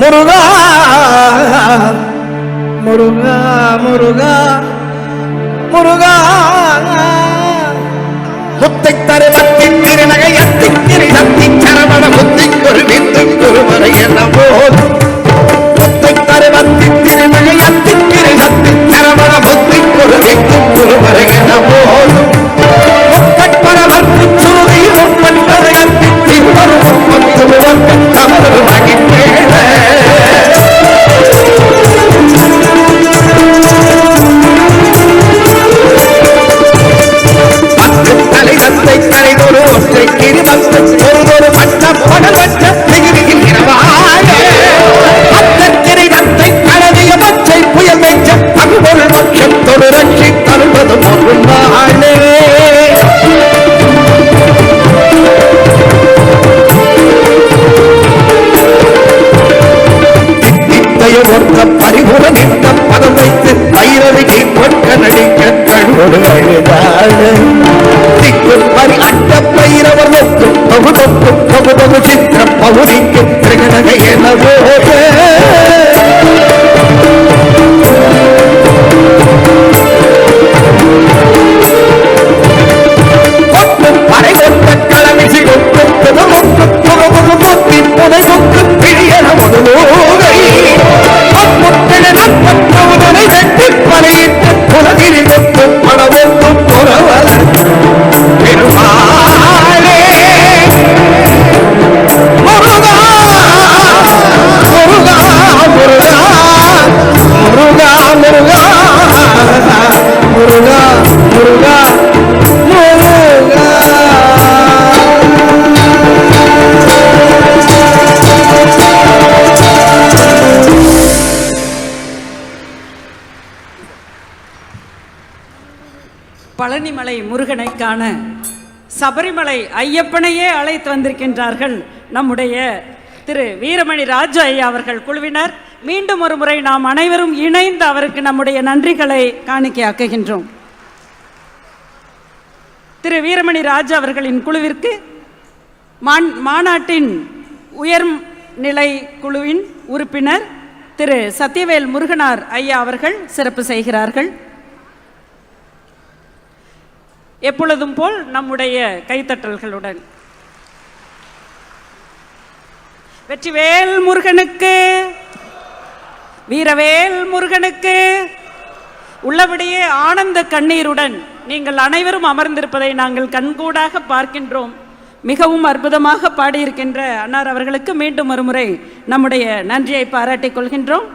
முருகா முருகா முருகா முருகா. முத்தை தருவத்தின் திருநகை அத்தி கிரீடத்தி சரவண முத்தி நித்தைய ஒத்த பரிபுர நித்த பதம் வைத்து பைரவிகை பொற்க நடிக்க கழுவோடு அழுதாடு பழனிமலை முருகனை காண சபரிமலை ஐயப்பனையே அழைத்து வந்திருக்கின்றார்கள் நம்முடைய திரு வீரமணி ராஜு ஐயா அவர்கள் குழுவினர். மீண்டும் ஒரு முறை நாம் அனைவரும் இணைந்து அவருக்கு நம்முடைய நன்றிகளை காணிக்கையாக்குகின்றோம். திரு வீரமணி ராஜு அவர்களின் குழுவிற்கு மாநாட்டின் உயர் நிலை குழுவின் உறுப்பினர் திரு சத்யவேல் முருகனார் ஐயா அவர்கள் சிறப்பு செய்கிறார்கள். எப்பொழுதும் போல் நம்முடைய கைத்தட்டல்களுடன். வெற்றிவேல் முருகனுக்கு வீரவேல் முருகனுக்கு உள்ளபடியே ஆனந்த கண்ணீருடன் நீங்கள் அனைவரும் அமர்ந்திருப்பதை நாங்கள் கண்கூடாக பார்க்கின்றோம். மிகவும் அற்புதமாக பாடியிருக்கின்ற அன்னார் அவர்களுக்கு மீண்டும் ஒருமுறை நம்முடைய நன்றியை பாராட்டிக் கொள்கின்றோம்.